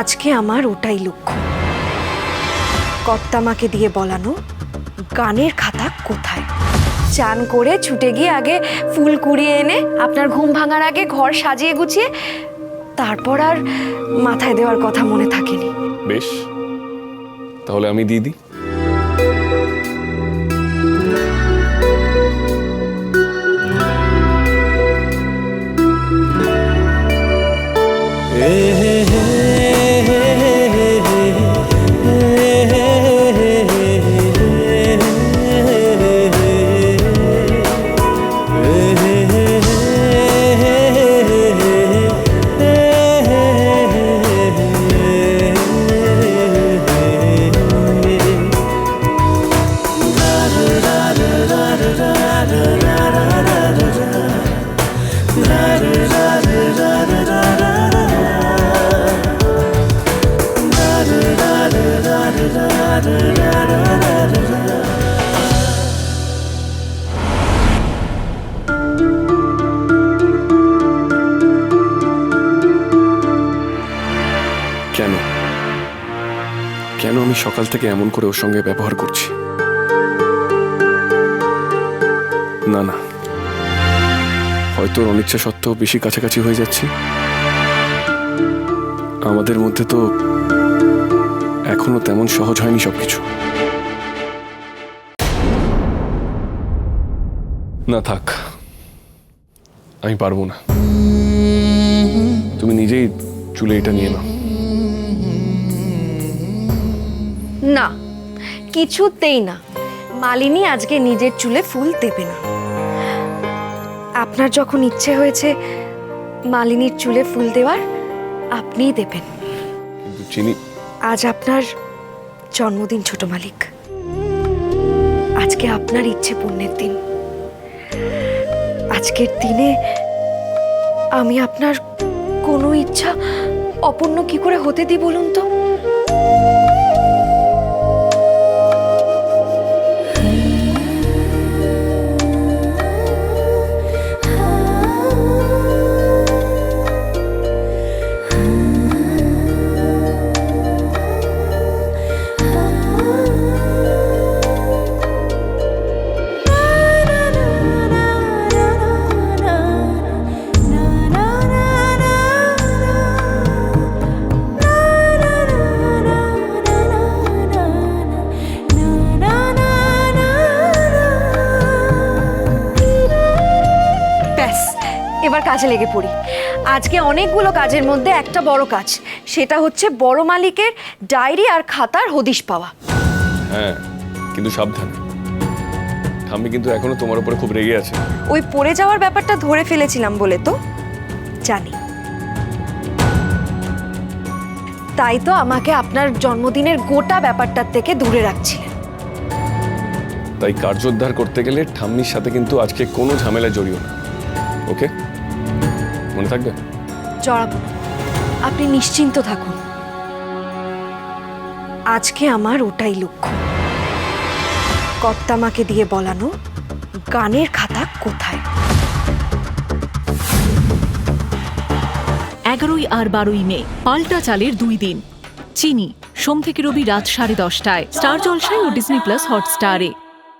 আজকে আমার ওটাই লক্ষ্য। কর্তামাকে দিয়ে বলানো, গানের খাতা কোথায়? চান করে ছুটে গিয়ে আগে ফুল কুড়িয়ে এনে, আপনার ঘুম ভাঙার আগে ঘর সাজিয়ে গুছিয়ে, তারপর আর মাথায় দেওয়ার কথা মনে থাকেনি। বেশ, তাহলে আমি দিয়ে আমি সকাল থেকে এমন করে ওর সঙ্গে ব্যবহার করছি। না না। হয়তো অনিচ্ছা সত্ত্বেও বেশি কাছাকাছি হয়ে যাচ্ছি। আমাদের মধ্যে তো এখনও তেমন সহজ হয়নি সবকিছু। না, থাক। আমি পারব না। তুমি নিজেই চুলে এটা নিয়ে নাও। না কিছুতেই না। মালিনী আজকে নিজের চুলে ফুল দেবে না। আপনার যখন ইচ্ছে হয়েছে মালিনীর চুলে ফুল দেওয়ার আপনিই দেবেন। কিন্তু চিনি আজ আপনার জন্মদিন ছোট মালিক। আজকে আপনার ইচ্ছে পূর্ণের দিন। আজকের দিনে আমি আপনার কোনো ইচ্ছা অপূর্ণ কি করে হতে দিই বলুন তো? এবার কাজে লেগে পড়ি। আজকে অনেকগুলো কাজের মধ্যে একটা বড় কাজ সেটা হচ্ছে বড় মালিকের ডায়েরি আর খাতার হদিশ পাওয়া। হ্যাঁ কিন্তু সাবধানে। ঠাম্মি কিন্তু এখনও তোমার উপরে খুব রেগে আছে। ওই পড়ে যাওয়ার ব্যাপারটা ধরে ফেলেছিলাম বলে তো জানি। তাই তো আমাকে আপনার জন্মদিনের গোটা ব্যাপারটার থেকে দূরে রাখছিলেন। তাই কার্যোদ্ধার করতে গেলে ঠাম্মির সাথে কিন্তু আজকে কোনো ঝামেলায় জড়িও না। ওকে? মনে থাকবে? জড়াবো আপনি নিশ্চিন্ত থাকুন। আজকে আমার ওটাই লক্ষ্য। কর্তামাকে দিয়ে বলানো গানের খাতা কোথায়? এগারোই আর বারোই মে পাল্টা চালের দুই দিন। চিনি সোম থেকে রবি রাত সাড়ে দশটায়। স্টার জলসায় ও ডিসনি প্লাস হটস্টারে।